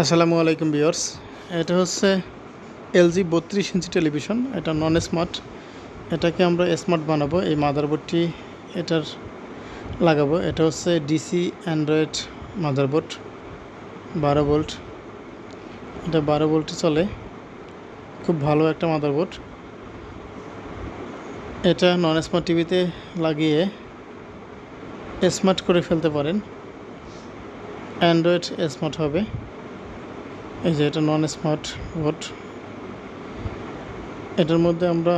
আসসালামু আলাইকুম বিয়ার্স এটা হচ্ছে এলজি বত্রিশ ইঞ্চি টেলিভিশন, এটা নন স্মার্ট এটাকে আমরা স্মার্ট বানাবো, এই মাদারবোর্ডটি এটার লাগাবো। এটা হচ্ছে ডিসি অ্যান্ড্রয়েড মাদারবোর্ড বারো ভোল্ট এটা বারো ভোল্টে চলে, খুব ভালো একটা মাদারবোর্ড এটা নন স্মার্ট টিভিতে লাগিয়ে স্মার্ট করে ফেলতে পারেন। অ্যান্ড্রয়েড স্মার্ট হবে। এই যে এটা নন স্মার্ট বোর্ড এটার মধ্যে আমরা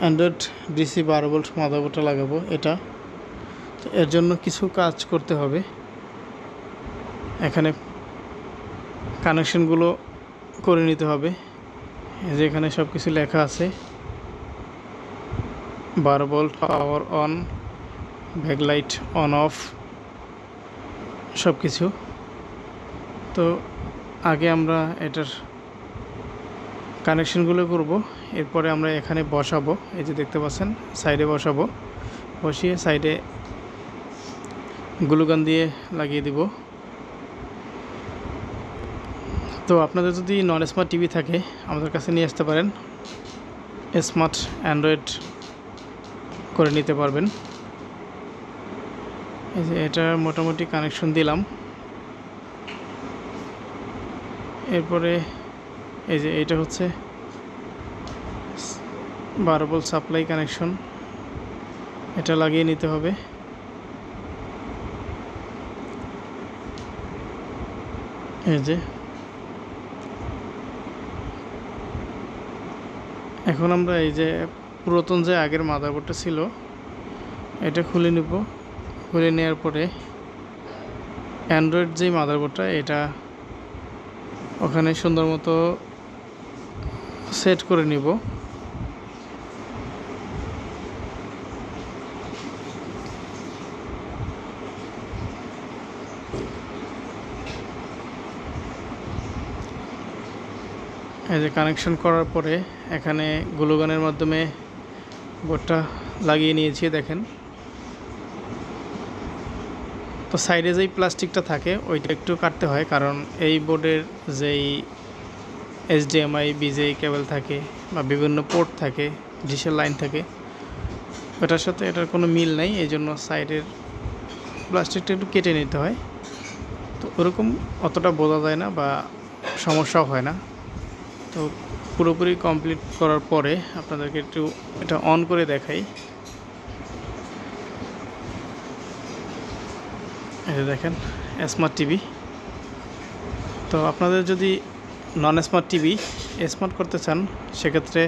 অ্যান্ড্রয়েড ডিসি বারো ভোল্ট মাদারবোর্ডটা লাগাবো, এটা। তো এর জন্য কিছু কাজ করতে হবে। এখানে কানেকশনগুলো করে নিতে হবে। এই যে এখানে সব কিছু লেখা আছে। বারো volt power on backlight on off সব কিছু তো আগে আমরা এটার কানেকশনগুলো করব। এরপরে আমরা এখানে বসাবো। এই যে দেখতে পাচ্ছেন সাইডে বসাবো। বসিয়ে সাইডে গ্লুগান দিয়ে লাগিয়ে দিব। তো আপনাদের যদি নন স্মার্ট টিভি থাকে, আমাদের কাছে নিয়ে আসতে পারেন। স্মার্ট অ্যান্ড্রয়েড করে নিতে পারবেন। এই যে এটা মোটামুটি কানেকশন দিলাম। এরপরে এই যে এটা হচ্ছে বারো ভোল্ট সাপ্লাই কানেকশন। এটা লাগিয়ে নিতে হবে। এই যে। এখন আমরা এই যে পুরাতন যে আগের মাদারবোর্ডটা ছিল, এটা খুলে নেব। খুলে নেওয়ার পরে অ্যান্ড্রয়েড যেই মাদারবোর্ডটা, এটা ওখানে সুন্দর মতো সেট করে নিব। এই যে কানেকশন করার পরে এখানে গ্লুগানের মাধ্যমে বোর্ডটা লাগিয়ে নিয়েছি, দেখেন। তো সাইডে যেই প্লাস্টিকটা থাকে, ওইটা একটু কাটতে হয় কারণ এই বোর্ডের যেই এইচডিএমআই বিজেই কেবল থাকে বা বিভিন্ন পোর্ট থাকে ডিশের লাইন থাকে, ওটার সাথে এটার কোনো মিল নেই, এই জন্য সাইডের প্লাস্টিকটা একটু কেটে নিতে হয়। তো ওরকম অতটা বোঝা যায় না বা সমস্যাও হয় না। তো পুরোপুরি কমপ্লিট করার পরে আপনাদেরকে একটু এটা অন করে দেখাই। যে দেখেন স্মার্ট টিভি তো আপনাদের যদি নন স্মার্ট টিভি স্মার্ট করতে চান, সেক্ষেত্রে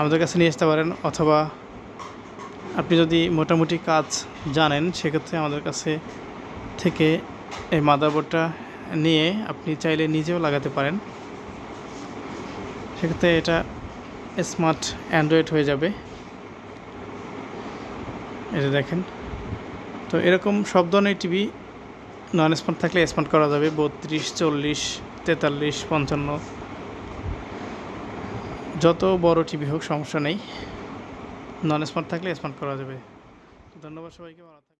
আমাদের কাছে নিয়ে আসতে পারেন, অথবা আপনি যদি মোটামুটি কাজ জানেন, সেক্ষেত্রে আমাদের কাছে থেকে এই মাদারবোর্ডটা নিয়ে আপনি চাইলে নিজেও লাগাতে পারেন। সেক্ষেত্রে এটা স্মার্ট অ্যান্ড্রয়েড হয়ে যাবে। এটা দেখেন তো এরকম সব ধরনের টিভি নন স্মার্ট থাকলে স্মার্ট করা যাবে। বত্রিশ, চল্লিশ, তেতাল্লিশ, পঞ্চান্ন। যত বড় টিভি হোক সমস্যা নেই। নন স্মার্ট থাকলে স্মার্ট করা যাবে। ধন্যবাদ সবাইকে, ভালো